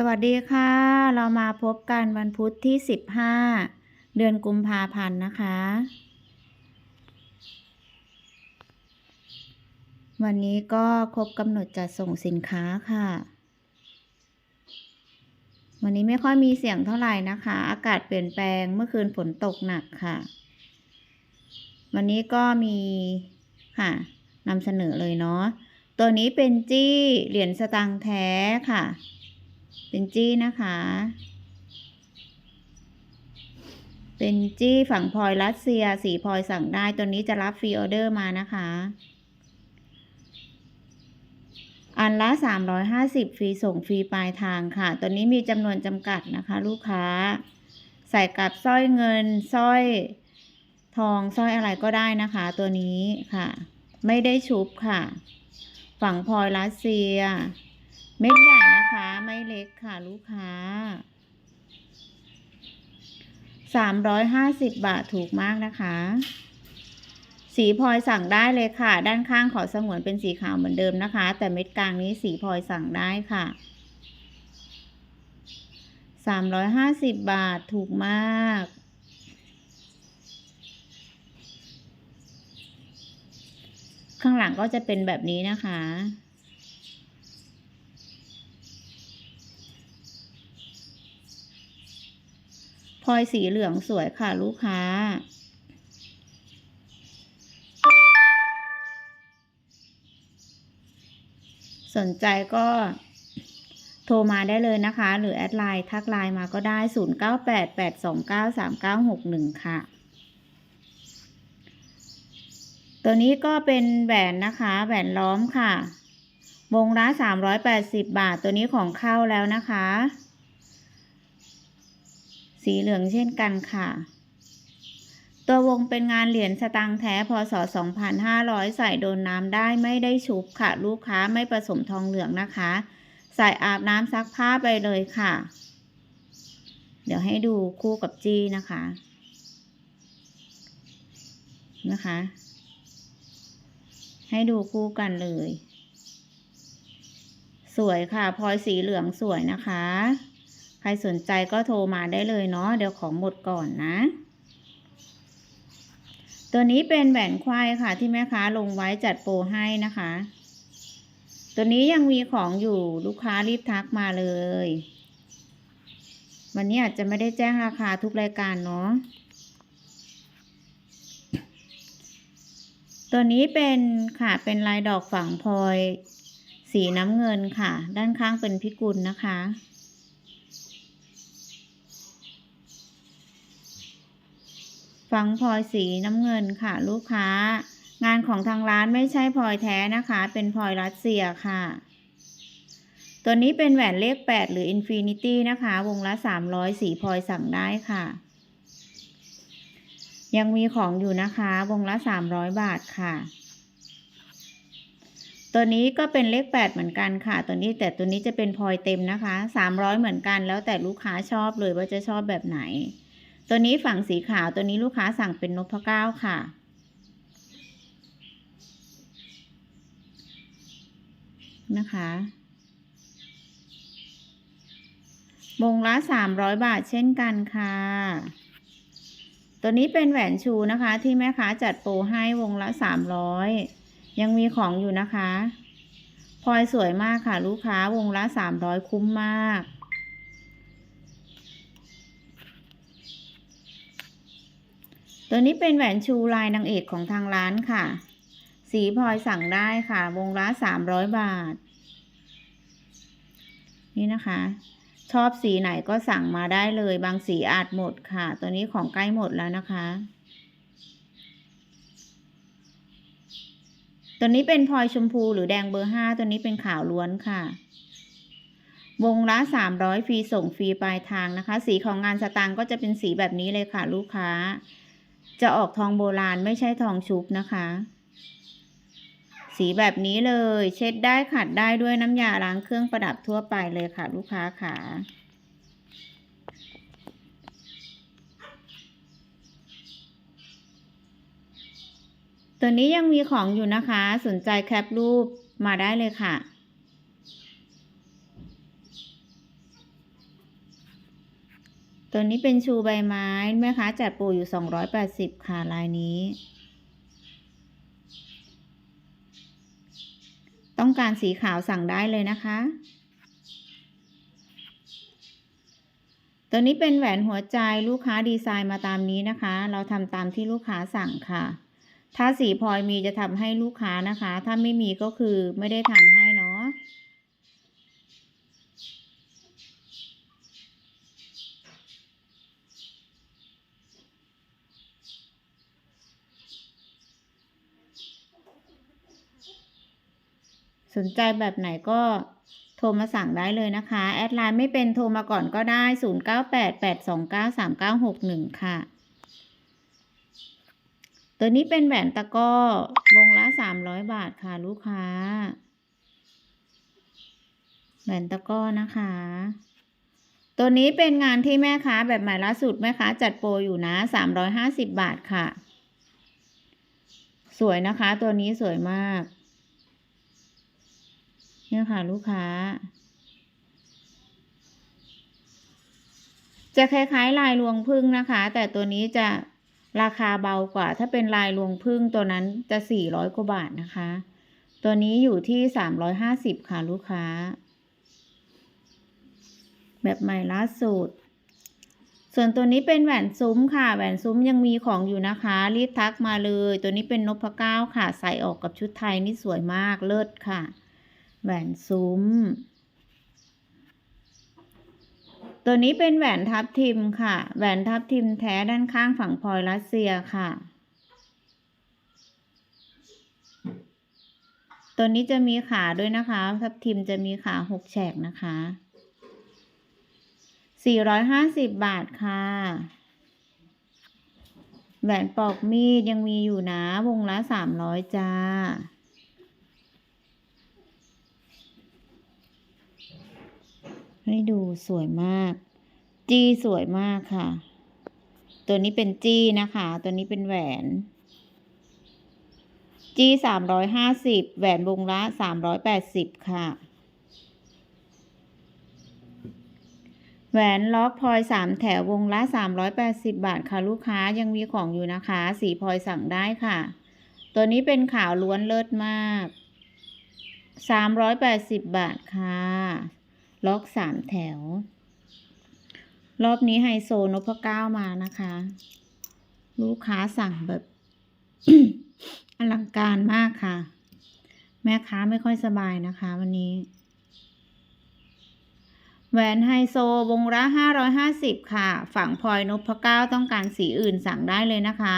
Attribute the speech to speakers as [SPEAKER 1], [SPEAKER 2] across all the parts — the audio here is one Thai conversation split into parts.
[SPEAKER 1] สวัสดีค่ะ เรามาพบกันวันพุธที่ 15 เดือนกุมภาพันธ์นะคะ วันนี้ก็ครบกำหนดจัดส่งสินค้าค่ะ วันนี้ไม่ค่อยมีเสียงเท่าไหร่นะคะ อากาศเปลี่ยนแปลงเมื่อคืนฝนตกหนักค่ะ วันนี้ก็มีค่ะนำเสนอเลยเนาะตัวนี้เป็นจี้เหรียญสตางค์แท้ค่ะ เป็นจี้นะคะ เป็นจี้ฝั่งพลอยรัสเซีย สีพลอยสั่งได้ ตัวนี้จะรับฟรีออเดอร์มานะคะ อันละ350ฟรีส่งฟรีปลายทางค่ะ ตัวนี้มีจำนวนจำกัดนะคะ ลูกค้า ใส่กับสร้อยเงินสร้อยทองสร้อยอะไรก็ได้นะคะ ตัวนี้ค่ะ ไม่ได้ชุบค่ะ ฝั่งพลอยรัสเซีย เม็ดใหญ่นะคะ ไม่เล็กค่ะลูกค้าสามร้อยห้าสิบบาทถูกมากนะคะ สีพลอยสั่งได้เลยค่ะ ด้านข้างขอสงวนเป็นสีขาวเหมือนเดิมนะคะ แต่เม็ดกลางนี้สีพลอยสั่งได้ค่ะสามร้อยห้าสิบบาทถูกมากข้างหลังก็จะเป็นแบบนี้นะคะ ลอยสีเหลืองสวยค่ะลูกค้า สนใจก็โทรมาได้เลยนะคะ หรือแอดไลน์ทักไลน์มาก็ได้ 0988293961 ค่ะ ตัวนี้ก็เป็นแหวนนะคะ แหวนล้อมค่ะวงละ380 บาท ตัวนี้ของเข้าแล้วนะคะ สีเหลืองเช่นกันค่ะ ตัววงเป็นงานเหรียญสตางค์แท้พศ 2500 ใส่โดนน้ำได้ไม่ได้ชุบค่ะ ลูกค้าไม่ผสมทองเหลืองนะคะ ใส่อาบน้ำซักผ้าไปเลยค่ะ เดี๋ยวให้ดูคู่กับจี้นะคะ นะคะ ให้ดูคู่กันเลย สวยค่ะพลอยสีเหลืองสวยนะคะ ใครสนใจก็โทรมาได้เลยเนาะเดี๋ยวของหมดก่อนนะ ตัวนี้เป็นแหวนควายค่ะที่แม่ค้าลงไว้จัดโปรให้นะคะ ตัวนี้ยังมีของอยู่ลูกค้ารีบทักมาเลย วันนี้อาจจะไม่ได้แจ้งราคาทุกรายการเนาะตัวนี้เป็นค่ะเป็นลายดอกฝังพลอย สีน้ำเงินค่ะ ด้านข้างเป็นพิกุลนะคะ ฝังพลอยสีน้ำเงินค่ะลูกค้า งานของทางร้านไม่ใช่พลอยแท้นะคะ เป็นพลอยรัสเซียค่ะ ตัวนี้เป็นแหวนเลข 8 หรือ Infinity นะคะ วงละ 300 สีพลอยสั่งได้ค่ะ ยังมีของอยู่นะคะ วงละ 300 บาทค่ะ ตัวนี้ก็เป็นเลข 8 เหมือนกันค่ะ ตัวนี้แต่ตัวนี้จะเป็นพลอยเต็มนะคะ 300 เหมือนกัน แล้วแต่ลูกค้าชอบเลยว่าจะชอบแบบไหน ตัวนี้ฝั่งสีขาวตัวนี้ลูกค้าสั่งเป็นนพเก้าค่ะ นะคะ วงละสามร้อยบาทเช่นกันค่ะ ตัวนี้เป็นแหวนชูนะคะที่แม่ค้าจัดโปรให้วงละสามร้อยยังมีของอยู่นะคะพลอยสวยมากค่ะลูกค้าวงละสามร้อยคุ้มมาก ตัวนี้เป็นแหวนชูลายนางเอกของทางร้านค่ะ สีพลอยสั่งได้ค่ะ วงละสามร้อยบาท นี่นะคะ ชอบสีไหนก็สั่งมาได้เลย บางสีอาจหมดค่ะ ตัวนี้ของใกล้หมดแล้วนะคะตัวนี้เป็นพลอยชมพูหรือแดงเบอร์ห้าตัวนี้เป็นขาวล้วนค่ะ วงละสามร้อยฟรีส่งฟรีปลายทางนะคะ สีของงานสตางค์ก็จะเป็นสีแบบนี้เลยค่ะ ลูกค้า จะออกทองโบราณไม่ใช่ทองชุบนะคะ สีแบบนี้เลย เช็ดได้ขัดได้ด้วยน้ำยาล้างเครื่องประดับทั่วไปเลยค่ะ ลูกค้าค่ะตัวนี้ยังมีของอยู่นะคะ สนใจแคปรูปมาได้เลยค่ะ ตัวนี้เป็นชูใบไม้แม่ค้าจัดปรอยู่ 280 ค่ะลายนี้ ต้องการสีขาวสั่งได้เลยนะคะ ตัวนี้เป็นแหวนหัวใจลูกค้าดีไซน์มาตามนี้นะคะ เราทำตามที่ลูกค้าสั่งค่ะ ถ้าสีพลอยมีจะทำให้ลูกค้านะคะ ถ้าไม่มีก็คือไม่ได้ทำให้เนาะ สนใจแบบไหนก็โทรมาสั่งได้เลยนะคะ แอดไลน์ไม่เป็นโทรมาก่อนก็ได้ 0988293961 ค่ะ ตัวนี้เป็นแหวนตะก้อวงละ 300 บาทค่ะลูกค้า แหวนตะก้อนะคะ ตัวนี้เป็นงานที่แม่ค้าแบบใหม่ล่าสุดแม่ค้าจัดโปรอยู่นะ 350 บาทค่ะ สวยนะคะ ตัวนี้สวยมาก เนี่ยค่ะลูกค้า จะคล้ายๆลายรวงพึ่งนะคะ แต่ตัวนี้จะราคาเบากว่า ถ้าเป็นลายรวงพึ่งตัวนั้นจะสี่ร้อยกว่าบาทนะคะ ตัวนี้อยู่ที่สามร้อยห้าสิบค่ะลูกค้า แบบใหม่ล่าสุด ส่วนตัวนี้เป็นแหวนซุ้มค่ะ แหวนซุ้มยังมีของอยู่นะคะ รีบทักมาเลย ตัวนี้เป็นนพเก้าค่ะ ใส่ออกกับชุดไทยนี่สวยมากเลิศค่ะ แหวนซุ้ม ตัวนี้เป็นแหวนทับทิมค่ะ แหวนทับทิมแท้ด้านข้างฝั่งพลอยรัสเซียค่ะ ตัวนี้จะมีขาด้วยนะคะ ทับทิมจะมีขาหกแฉกนะคะสี่ร้อยห้าสิบบาทค่ะแหวนปอกมีดยังมีอยู่นะ วงละสามร้อยจ้า ให้ดูสวยมาก จี้สวยมากค่ะ ตัวนี้เป็นจี้นะคะ ตัวนี้เป็นแหวน จี้สามร้อยห้าสิบแหวนวงละสามร้อยแปดสิบค่ะ แหวนล็อกพลอยสามแถววงละสามร้อยแปดสิบบาทค่ะลูกค้ายังมีของอยู่นะคะ สีพลอยสั่งได้ค่ะ ตัวนี้เป็นขาวล้วนเลิศมากสามร้อยแปดสิบบาทค่ะ ล็อกสามแถว รอบนี้ไฮโซนพเก้ามานะคะ ลูกค้าสั่งแบบอลังการมากค่ะ แม่ค้าไม่ค่อยสบายนะคะ วันนี้ แหวนไฮโซวงละห้าร้อยห้าสิบค่ะ ฝั่งพลอยนพเก้าต้องการสีอื่นสั่งได้เลยนะคะ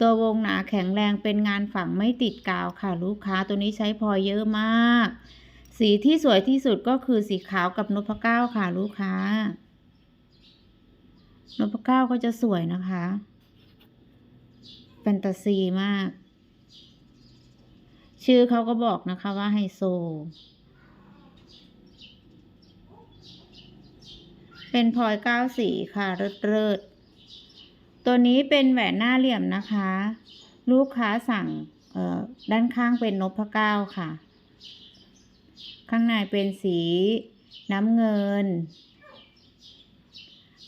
[SPEAKER 1] ตัววงหนาแข็งแรงเป็นงานฝั่งไม่ติดกาวค่ะ ลูกค้าตัวนี้ใช้พลอยเยอะมาก สีที่สวยที่สุดก็คือสีขาวกับนพเก้าค่ะลูกค้านพเก้าก็จะสวยนะคะแฟนตาซีมาก ชื่อเขาก็บอกนะคะว่าไฮโซ เป็นพลอยเก้าสีค่ะเลิศเลิศตัวนี้เป็นแหวนหน้าเหลี่ยมนะคะ ลูกค้าสั่งด้านข้างเป็นนพเก้าค่ะ ข้างในเป็นสีน้ำเงิน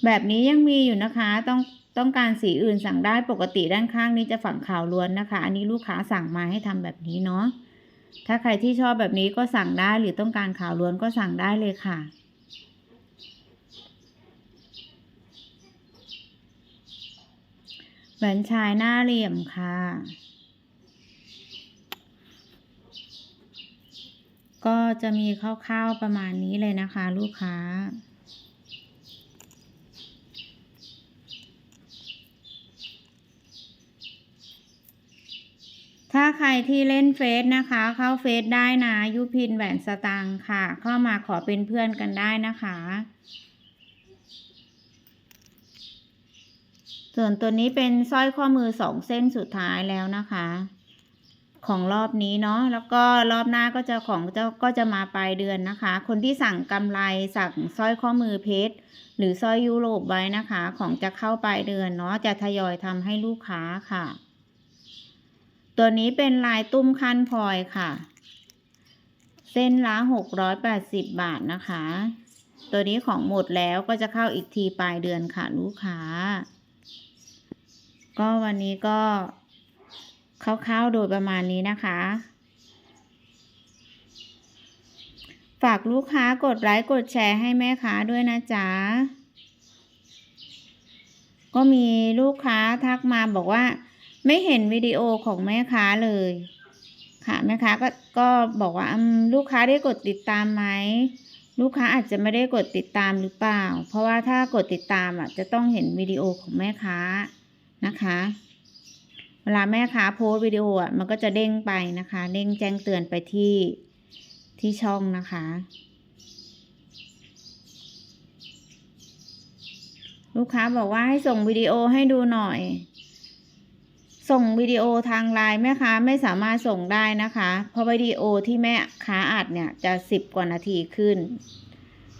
[SPEAKER 1] แบบนี้ยังมีอยู่นะคะ ต้องต้องการสีอื่นสั่งได้ปกติด้านข้างนี้จะฝั่งขาวล้วนนะคะ อันนี้ลูกค้าสั่งมาให้ทำแบบนี้เนาะ ถ้าใครที่ชอบแบบนี้ก็สั่งได้หรือต้องการขาวล้วนก็สั่งได้เลยค่ะแหวนชายหน้าเหลี่ยมค่ะ ก็จะมีคร่าวๆประมาณนี้เลยนะคะ ลูกค้า ถ้าใครที่เล่นเฟซนะคะ เข้าเฟซได้นะยุพินแหวนสตางค์ค่ะ เข้ามาขอเป็นเพื่อนกันได้นะคะ ส่วนตัวนี้เป็นสร้อยข้อมือสองเส้นสุดท้ายแล้วนะคะ ของรอบนี้เนาะแล้วก็รอบหน้าก็จะของเจ้าก็จะมาปลายเดือนนะคะ คนที่สั่งกำไรสั่งสร้อยข้อมือเพชรหรือสร้อยยุโรปไว้นะคะ ของจะเข้าปลายเดือนเนาะจะทยอยทำให้ลูกค้าค่ะ ตัวนี้เป็นลายตุ้มคั้นพลอยค่ะ เส้นละหกร้อยแปดสิบบาทนะคะ ตัวนี้ของหมดแล้วก็จะเข้าอีกทีปลายเดือนค่ะ ลูกค้า ก็วันนี้ก็ คร่าวๆโดยประมาณนี้นะคะ ฝากลูกค้ากดไลค์กดแชร์ให้แม่ค้าด้วยนะจ๊ะก็มีลูกค้าทักมาบอกว่า ไม่เห็นวิดีโอของแม่ค้าเลย ค่ะแม่ค้าก็ก็บอกว่าลูกค้าได้กดติดตามไหมลูกค้าอาจจะไม่ได้กดติดตามหรือเปล่า เพราะว่าถ้ากดติดตามอะจะต้องเห็นวิดีโอของแม่ค้านะคะ เวลาแม่ค้าโพสต์วิดีโออะมันก็จะเด้งไปนะคะ เด้งแจ้งเตือนไปที่ที่ช่องนะคะ ลูกค้าบอกว่าให้ส่งวิดีโอให้ดูหน่อย ส่งวิดีโอทางไลน์แม่ค้าไม่สามารถส่งได้นะคะ เพราะวิดีโอที่แม่ค้าอัดเนี่ยจะสิบกว่านาทีขึ้น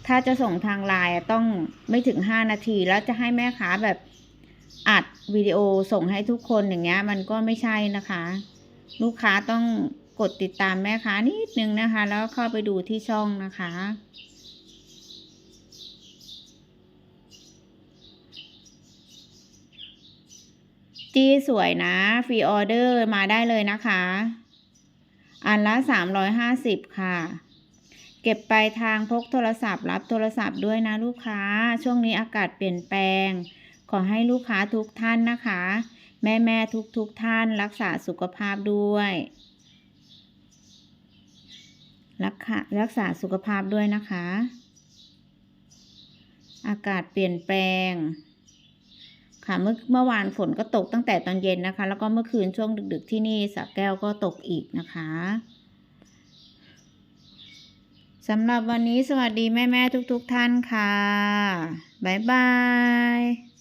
[SPEAKER 1] ถ้าจะส่งทางไลน์ต้องไม่ถึงห้านาทีแล้วจะให้แม่ค้าแบบ อัดวิดีโอส่งให้ทุกคนอย่างเงี้ย มันก็ไม่ใช่นะคะ ลูกค้าต้องกดติดตามแม่ค้านิดนึงนะคะ แล้วเข้าไปดูที่ช่องนะคะ จี้สวยนะฟรีออเดอร์มาได้เลยนะคะ อันละสามร้อยห้าสิบค่ะ เก็บปลายทางพกโทรศัพท์รับโทรศัพท์ด้วยนะลูกค้า ช่วงนี้อากาศเปลี่ยนแปลง อให้ลูกค้าทุกท่านนะคะ แม่แม่ทุกทุกท่านรักษาสุขภาพด้วย รักษารักษาสุขภาพด้วยนะคะ อากาศเปลี่ยนแปลง ค่ะเมื่อเมื่อวานฝนก็ตกตั้งแต่ตอนเย็นนะคะ แล้วก็เมื่อคืนช่วงดึก ๆ ที่นี่สระแก้วก็ตกอีกนะคะสำหรับวันนี้สวัสดีแม่ ๆ ทุก ๆ ท่านค่ะ บ๊ายบาย